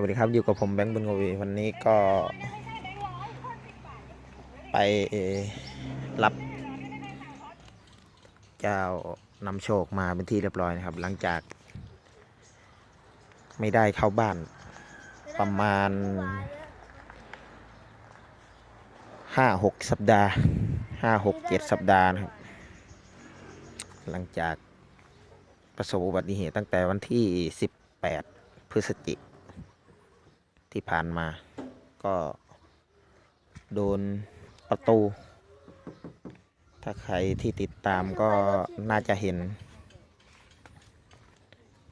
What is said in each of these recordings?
วัสดีครับอยู่กับผมแบงค์บุญกวีวันนี้ก็ ไปรับ เจ้านำโชคมาเป็นที่เรียบร้อยนะครับ หลังจาก ไม่ได้เข้าบ้าน ประมาณห้าหกสัปดาห์ห้าหกเจ็ดสัปดาห์นะครับ หลังจากประสบอุบัติเหตุตั้งแต่วันที่สิบแปดพฤศจิก ที่ผ่านมา ก็โดนประตู ถ้าใครที่ติดตามก็น่าจะเห็น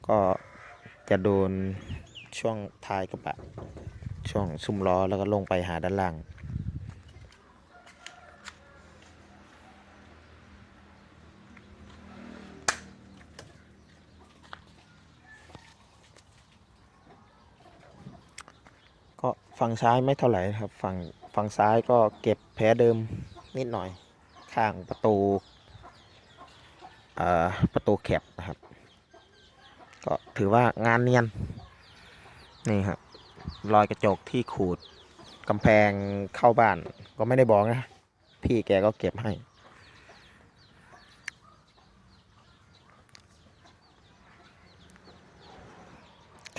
ก็จะโดนช่วงท้ายกระบะช่วงซุ้มล้อแล้วก็ลงไปหาด้านล่าง ก็ ฝั่งซ้ายไม่เท่าไหร่นะครับ ฝั่งฝั่งซ้ายก็เก็บแผลเดิมนิดหน่อยข้างประตูประตูแคบนะครับ ก็ถือว่างานเนียน นี่ครับ รอยกระจกที่ขูดกำแพงเข้าบ้าน ก็ไม่ได้บอกนะ พี่แกก็เก็บให้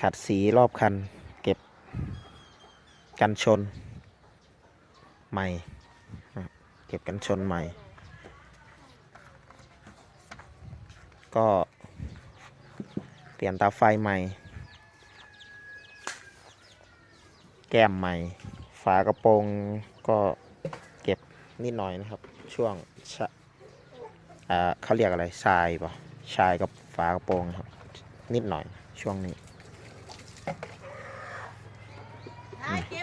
ขัดสีรอบคัน กันชนใหม่ เก็บกันชนใหม่ ก็เปลี่ยนตาไฟใหม่ แก้มใหม่ ฝากระโปรงก็เก็บนิดหน่อยนะครับ ช่วงอ่าเขาเรียกอะไรทรายป่ะชายกับฝากระโปรงครับ นิดหน่อยช่วงนี้เก็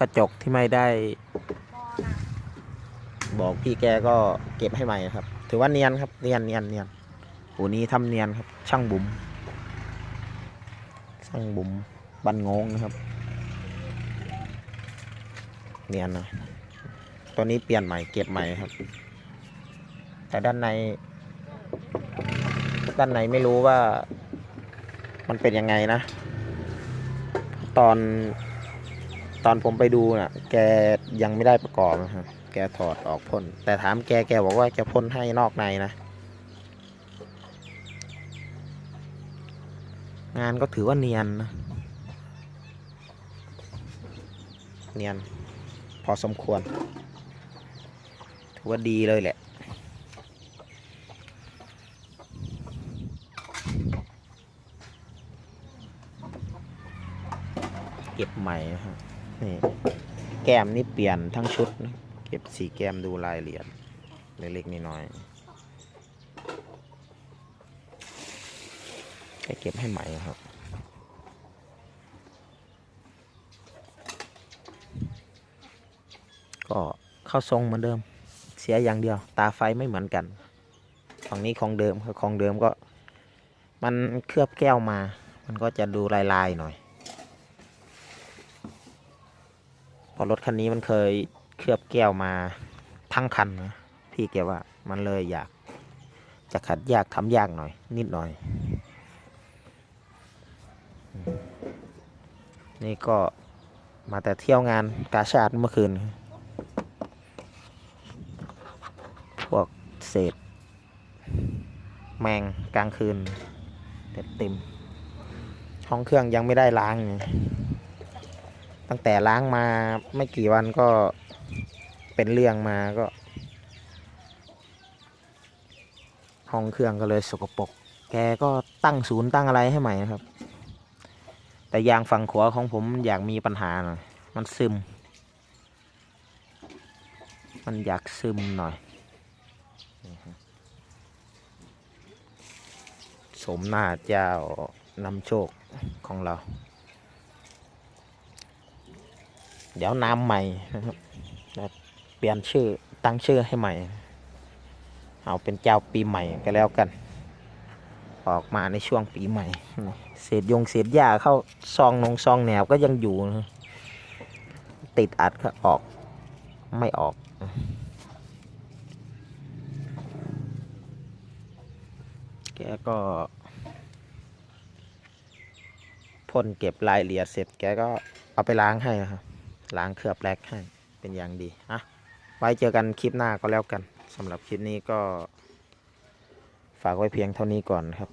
กระจกที่ไม่ได้บอกพี่แกก็เก็บให้ใหม่ครับ ถือว่าเนียนครับเนียนเนียนเนียนโอ้นี้ทำเนียนครับ ช่างบุ๋มช่างบุ๋มบันงงนะครับ เนียนนะตัวนี้เปลี่ยนใหม่เก็บใหม่ครับ แต่ด้านใน ด้านในไม่รู้ว่า มันเป็นยังไงนะ ตอน ตอนผมไปดูน่ะ แกยังไม่ได้ประกอบนะครับ แกถอดออกพ่น แต่ถามแกแกบอกว่าแกพ่นให้นอกในนะ งานก็ถือว่าเนียนนะ เนียน พอสมควร ถือว่าดีเลยแหละเก็บใหม่นะครับ นี่ แก้มนี่เปลี่ยนทั้งชุดนะเก็บสีแก้มดูรายละเอียดเล็กๆน้อยๆแกเก็บให้ใหม่ครับก็เข้าทรงเหมือนเดิม เสียอย่างเดียว ตาไฟไม่เหมือนกัน ฝั่งนี้ของเดิมครับของเดิมก็ มันเคลือบแก้วมา มันก็จะดูลายๆหน่อย เพอรถคันนี้มันเคยเคลือบแก้วมาทั้งคันนะพี่แกว่ามันเลยอยากจะขัดยากทำยากหน่อย นิดหน่อย นี่ก็มาแต่เที่ยวงานกาชาดเมื่อคืน พวกเศษ แมงกลางคืนเต็มเต็ม ห้องเครื่องยังไม่ได้ล้างไง ตั้งแต่ล้างมาไม่กี่วันก็เป็นเรื่องมาก็ ห้องเครื่องก็เลยสกปรกแกก็ตั้งศูนย์ตั้งอะไรให้ใหม่นะครับ แต่ยางฝั่งขวาของผมอยากมีปัญหาหน่อยมันซึม มันอยากซึมหน่อย สมนาเจ้านำโชคของเรา เดี๋ยวน้ำใหม่นะครับเปลี่ยนชื่อตั้งชื่อให้ใหม่ เอาเป็นเจ้าปีใหม่ก็แล้วกัน ออกมาในช่วงปีใหม่ เศษยงเศษหญ้าเข้าซองนงซองแนวก็ยังอยู่นะติดอัดก็ออกไม่ออกแกก็พ่นเก็บรายละเอียดเสร็จแกก็เอาไปล้างให้นะครับ ล้างเคลือบแลกให้เป็นอย่างดีอะไว้เจอกันคลิปหน้าก็แล้วกันสำหรับคลิปนี้ก็ ฝากไว้เพียงเท่านี้ก่อนครับ